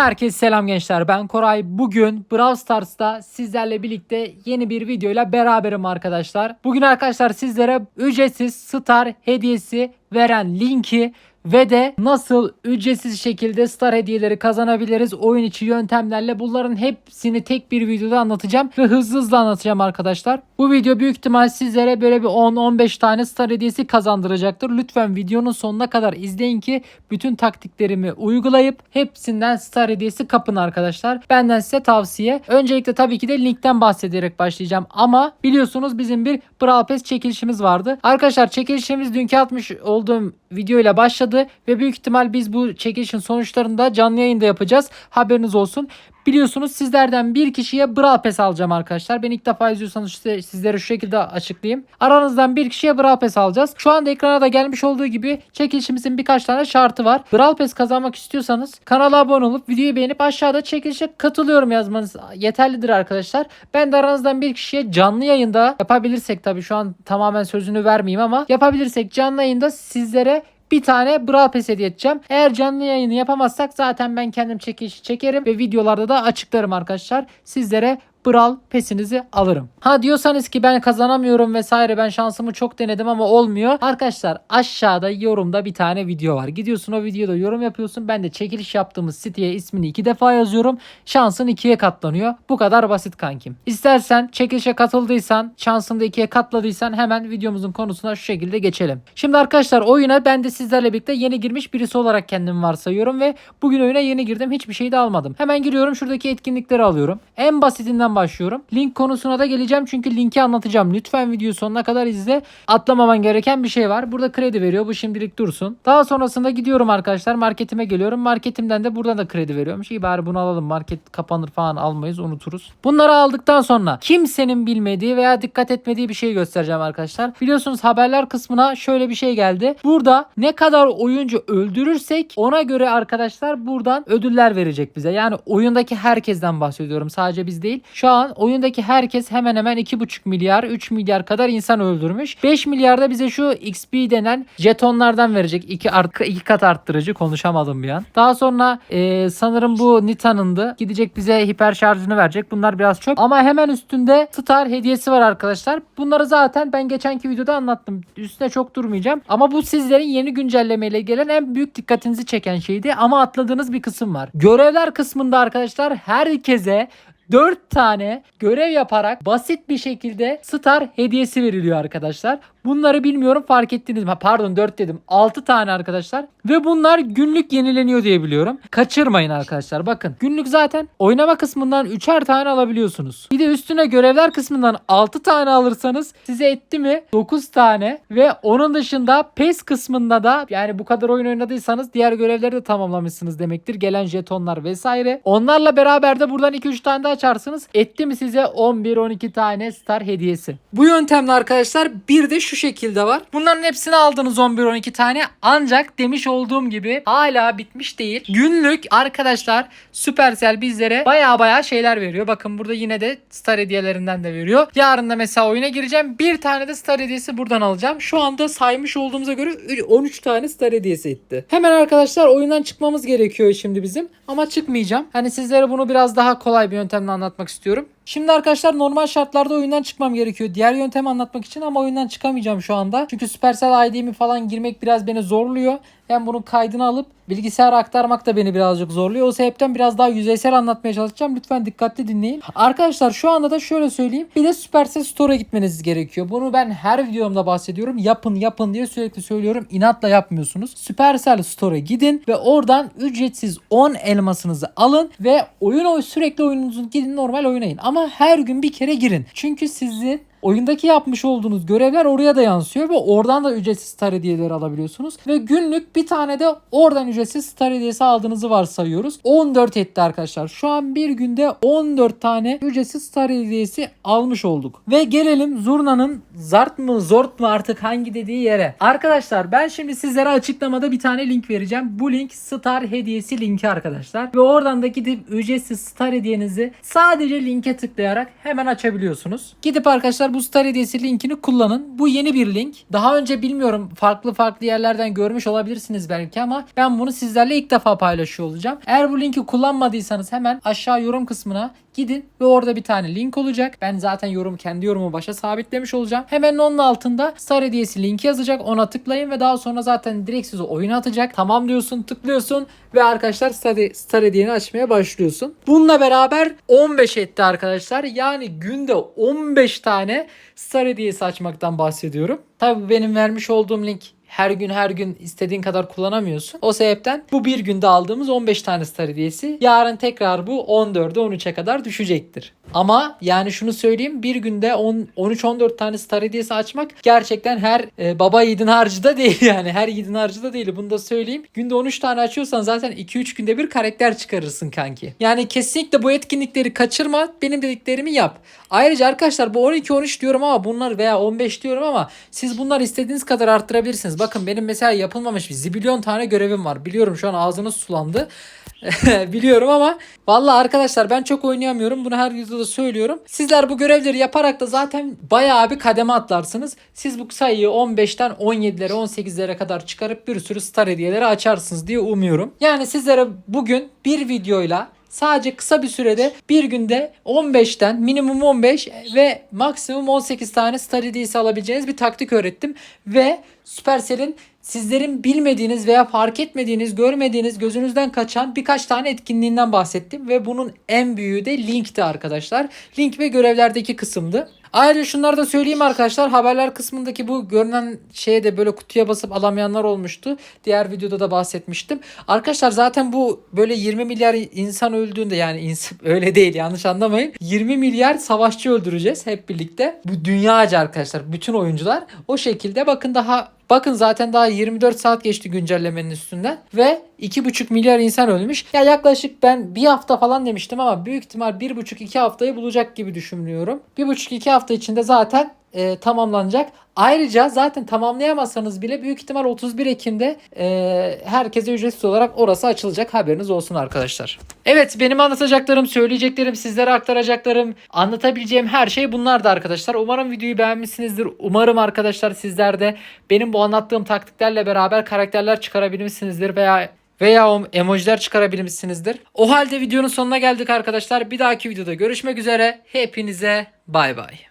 Herkese selam gençler. Ben Koray. Bugün Brawl Stars'ta sizlerle birlikte yeni bir videoyla beraberim arkadaşlar. Bugün arkadaşlar sizlere ücretsiz Star hediyesi veren linki ve de nasıl ücretsiz şekilde star hediyeleri kazanabiliriz oyun içi yöntemlerle bunların hepsini tek bir videoda anlatacağım ve hızlı hızlı anlatacağım arkadaşlar. Bu video büyük ihtimal sizlere böyle bir 10-15 tane star hediyesi kazandıracaktır. Lütfen videonun sonuna kadar izleyin ki bütün taktiklerimi uygulayıp hepsinden star hediyesi kapın arkadaşlar. Benden size tavsiye. Öncelikle tabii ki de linkten bahsederek başlayacağım ama biliyorsunuz bizim bir Brawl Pass çekilişimiz vardı. Arkadaşlar çekilişimiz dünkü atmış olduğum videoyla başladı ve büyük ihtimal biz bu çekilişin sonuçlarını da canlı yayında yapacağız. Haberiniz olsun. Biliyorsunuz sizlerden bir kişiye Brawl Pass alacağım arkadaşlar. Ben ilk defa izliyorsanız size, sizlere şu şekilde açıklayayım. Aranızdan bir kişiye Brawl Pass alacağız. Şu anda ekrana da gelmiş olduğu gibi çekilişimizin birkaç tane şartı var. Brawl Pass kazanmak istiyorsanız kanala abone olup videoyu beğenip aşağıda çekilişe katılıyorum yazmanız yeterlidir arkadaşlar. Ben de aranızdan bir kişiye canlı yayında yapabilirsek tabii şu an tamamen sözünü vermeyeyim ama yapabilirsek canlı yayında sizlere bir tane Brawl Pass hediye edeceğim. Eğer canlı yayını yapamazsak zaten ben kendim çekilişi çekerim ve videolarda da açıklarım arkadaşlar. Sizlere Brawl pesinizi alırım. Ha diyorsanız ki ben kazanamıyorum vesaire ben şansımı çok denedim ama olmuyor. Arkadaşlar aşağıda yorumda bir tane video var. Gidiyorsun o videoda yorum yapıyorsun. Ben de çekiliş yaptığımız siteye ismini iki defa yazıyorum. Şansın ikiye katlanıyor. Bu kadar basit kankim. İstersen çekilişe katıldıysan şansını da ikiye katladıysan hemen videomuzun konusuna şu şekilde geçelim. Şimdi arkadaşlar oyuna ben de sizlerle birlikte yeni girmiş birisi olarak kendimi varsayıyorum ve bugün oyuna yeni girdim. Hiçbir şey de almadım. Hemen giriyorum şuradaki etkinlikleri alıyorum. En basitinden başlıyorum. Link konusuna da geleceğim çünkü linki anlatacağım. Lütfen videoyu sonuna kadar izle. Atlamaman gereken bir şey var. Burada kredi veriyor. Bu şimdilik dursun. Daha sonrasında gidiyorum arkadaşlar. Marketime geliyorum. Marketimden de buradan da kredi veriyormuş. İyi bari bunu alalım. Market kapanır falan almayız unuturuz. Bunları aldıktan sonra kimsenin bilmediği veya dikkat etmediği bir şey göstereceğim arkadaşlar. Biliyorsunuz haberler kısmına şöyle bir şey geldi. Burada ne kadar oyuncu öldürürsek ona göre arkadaşlar buradan ödüller verecek bize. Yani oyundaki herkesten bahsediyorum. Sadece biz değil. Şu an oyundaki herkes hemen hemen 2,5 milyar 3 milyar kadar insan öldürmüş. 5 milyarda bize şu XP denen jetonlardan verecek. 2 art, iki kat arttırıcı konuşamadım bir an. Daha sonra e, sanırım bu Nita'nındı. Gidecek bize hiper şarjını verecek. Bunlar biraz çok. Ama hemen üstünde Star hediyesi var arkadaşlar. Bunları zaten ben geçenki videoda anlattım. Üstüne çok durmayacağım. Ama bu sizlerin yeni güncellemeyle gelen en büyük dikkatinizi çeken şeydi. Ama atladığınız bir kısım var. Görevler kısmında arkadaşlar herkese 4 tane görev yaparak basit bir şekilde star hediyesi veriliyor arkadaşlar. Bunları bilmiyorum fark ettiniz mi? Pardon 4 dedim. 6 tane arkadaşlar. Ve bunlar günlük yenileniyor diye biliyorum. Kaçırmayın arkadaşlar. Bakın günlük zaten oynama kısmından 3'er tane alabiliyorsunuz. Bir de üstüne görevler kısmından 6 tane alırsanız size etti mi 9 tane ve onun dışında PES kısmında da yani bu kadar oyun oynadıysanız diğer görevleri de tamamlamışsınız demektir. Gelen jetonlar vesaire. Onlarla beraber de buradan 2-3 tane daha açarsınız. Etti mi size 11-12 tane star hediyesi. Bu yöntemle arkadaşlar bir de şu şekilde var. Bunların hepsini aldınız 11-12 tane. Ancak demiş olduğum gibi hala bitmiş değil. Günlük arkadaşlar Supercell bizlere baya baya şeyler veriyor. Bakın burada yine de star hediyelerinden de veriyor. Yarın da mesela oyuna gireceğim. Bir tane de star hediyesi buradan alacağım. Şu anda saymış olduğumuza göre 13 tane star hediyesi etti. Hemen arkadaşlar oyundan çıkmamız gerekiyor şimdi bizim. Ama çıkmayacağım. Hani sizlere bunu biraz daha kolay bir yöntemle anlatmak istiyorum. Şimdi arkadaşlar normal şartlarda oyundan çıkmam gerekiyor. Diğer yöntemi anlatmak için ama oyundan çıkamayacağım şu anda. Çünkü Supercell ID'mi falan girmek biraz beni zorluyor. Ben bunun kaydını alıp bilgisayara aktarmak da beni birazcık zorluyor. O sebepten biraz daha yüzeysel anlatmaya çalışacağım. Lütfen dikkatli dinleyin. Arkadaşlar şu anda da şöyle söyleyeyim. Bir de Supercell Store'a gitmeniz gerekiyor. Bunu ben her videomda bahsediyorum. Yapın yapın diye sürekli söylüyorum. İnatla yapmıyorsunuz. Supercell Store'a gidin ve oradan ücretsiz 10 elmasınızı alın ve oyun oy sürekli oyununuzu gidin normal oynayın. Ama her gün bir kere girin. Çünkü sizin oyundaki yapmış olduğunuz görevler oraya da yansıyor ve oradan da ücretsiz star hediyeleri alabiliyorsunuz. Ve günlük bir tane de oradan ücretsiz star hediyesi aldığınızı varsayıyoruz. 14 etti arkadaşlar. Şu an bir günde 14 tane ücretsiz star hediyesi almış olduk. Ve gelelim Zurna'nın zart mı zort mu artık hangi dediği yere. Arkadaşlar ben şimdi sizlere açıklamada bir tane link vereceğim. Bu link star hediyesi linki arkadaşlar. Ve oradan da gidip ücretsiz star hediyenizi sadece linke tıklayarak hemen açabiliyorsunuz. Gidip arkadaşlar arkadaşlar bu Star hediyesi linkini kullanın. Bu yeni bir link. Daha önce bilmiyorum farklı farklı yerlerden görmüş olabilirsiniz belki ama ben bunu sizlerle ilk defa paylaşıyor olacağım. Eğer bu linki kullanmadıysanız hemen aşağı yorum kısmına gidin ve orada bir tane link olacak. Ben zaten yorum kendi yorumu başa sabitlemiş olacağım. Hemen onun altında Star hediyesi linki yazacak. Ona tıklayın ve daha sonra zaten direkt sizi oyuna atacak. Tamam diyorsun, tıklıyorsun ve arkadaşlar Star, Star hediyeni açmaya başlıyorsun. Bununla beraber 15 etti arkadaşlar. Yani günde 15 tane Star hediyesi açmaktan bahsediyorum. Tabii benim vermiş olduğum link her gün her gün istediğin kadar kullanamıyorsun. O sebepten bu bir günde aldığımız 15 tane star hediyesi. Yarın tekrar bu 14'e 13'e kadar düşecektir. Ama yani şunu söyleyeyim bir günde 10 13-14 tane star hediyesi açmak gerçekten her e, baba yiğidin harcı da değil yani. Her yiğidin harcı da değil. Bunu da söyleyeyim. Günde 13 tane açıyorsan zaten 2-3 günde bir karakter çıkarırsın kanki. Yani kesinlikle bu etkinlikleri kaçırma. Benim dediklerimi yap. Ayrıca arkadaşlar bu 12-13 diyorum ama bunlar veya 15 diyorum ama siz bunlar istediğiniz kadar arttırabilirsiniz. Bakın benim mesela yapılmamış bir zibilyon tane görevim var. Biliyorum şu an ağzınız sulandı. Biliyorum ama vallahi arkadaşlar ben çok oynayamıyorum. Bunu her videoda söylüyorum. Sizler bu görevleri yaparak da zaten bayağı bir kademe atlarsınız. Siz bu sayıyı 15'ten 17'lere 18'lere kadar çıkarıp bir sürü star hediyeleri açarsınız diye umuyorum. Yani sizlere bugün bir videoyla Sadece kısa bir sürede bir günde 15'ten minimum 15 ve maksimum 18 tane star hediyesi alabileceğiniz bir taktik öğrettim. Ve Supercell'in sizlerin bilmediğiniz veya fark etmediğiniz, görmediğiniz, gözünüzden kaçan birkaç tane etkinliğinden bahsettim. Ve bunun en büyüğü de linkti arkadaşlar. Link ve görevlerdeki kısımdı. Ayrıca şunları da söyleyeyim arkadaşlar. Haberler kısmındaki bu görünen şeye de böyle kutuya basıp alamayanlar olmuştu. Diğer videoda da bahsetmiştim. Arkadaşlar zaten bu böyle 20 milyar insan öldüğünde yani insan öyle değil yanlış anlamayın. 20 milyar savaşçı öldüreceğiz hep birlikte. Bu dünyaca arkadaşlar bütün oyuncular o şekilde bakın daha Bakın zaten daha 24 saat geçti güncellemenin üstünden ve 2,5 milyar insan ölmüş. Ya yaklaşık ben bir hafta falan demiştim ama büyük ihtimal 1,5-2 haftayı bulacak gibi düşünüyorum. 1,5-2 hafta içinde zaten e, tamamlanacak. Ayrıca zaten tamamlayamazsanız bile büyük ihtimal 31 Ekim'de e, herkese ücretsiz olarak orası açılacak. Haberiniz olsun arkadaşlar. Evet benim anlatacaklarım, söyleyeceklerim, sizlere aktaracaklarım, anlatabileceğim her şey bunlardı arkadaşlar. Umarım videoyu beğenmişsinizdir. Umarım arkadaşlar sizler de benim bu anlattığım taktiklerle beraber karakterler çıkarabilmişsinizdir veya veya o emojiler çıkarabilmişsinizdir. O halde videonun sonuna geldik arkadaşlar. Bir dahaki videoda görüşmek üzere. Hepinize bay bay.